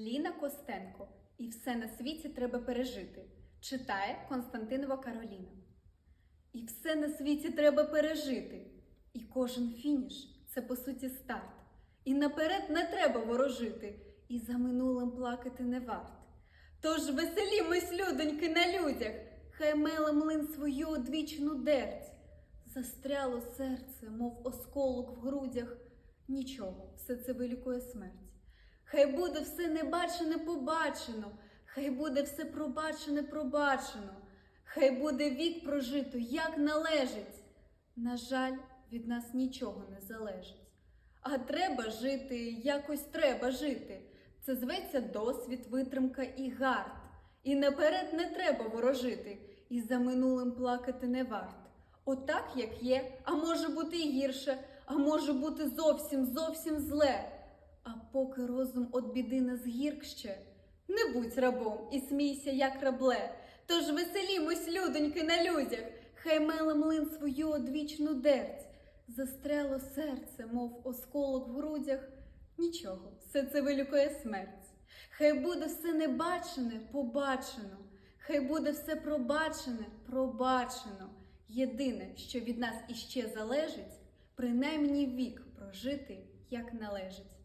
Ліна Костенко. І все на світі треба пережити. Читає Константинова Кароліна. І все на світі треба пережити. І кожен фініш це по суті старт. І наперед не треба ворожити, і за минулим плакати не варт. Тож веселімось, людоньки, на людях, хай меле млин свою одвічну дерть. Застряло серце, мов осколок в грудях. Нічого, все це вилікує смерть. Хай буде все небачене побачено, хай буде все пробачене пробачено, хай буде вік прожито, як належить. На жаль, від нас нічого не залежить. А треба жити, якось треба жити. Це зветься досвід, витримка і гард. І наперед не треба ворожити, і за минулим плакати не варт. Отак, як є, а може бути і гірше, а може бути зовсім, зовсім зле. А поки розум от біди не згірк ще, не будь рабом і смійся, як рабле. Тож веселімось, людоньки, на людях, хай меле млин свою одвічну дерть. Застряло серце, мов осколок в грудях. Нічого, все це вилікує смерть. Хай буде все небачене, побачено, хай буде все пробачене, пробачено. Єдине, що від нас іще залежить, принаймні вік прожити, як належить.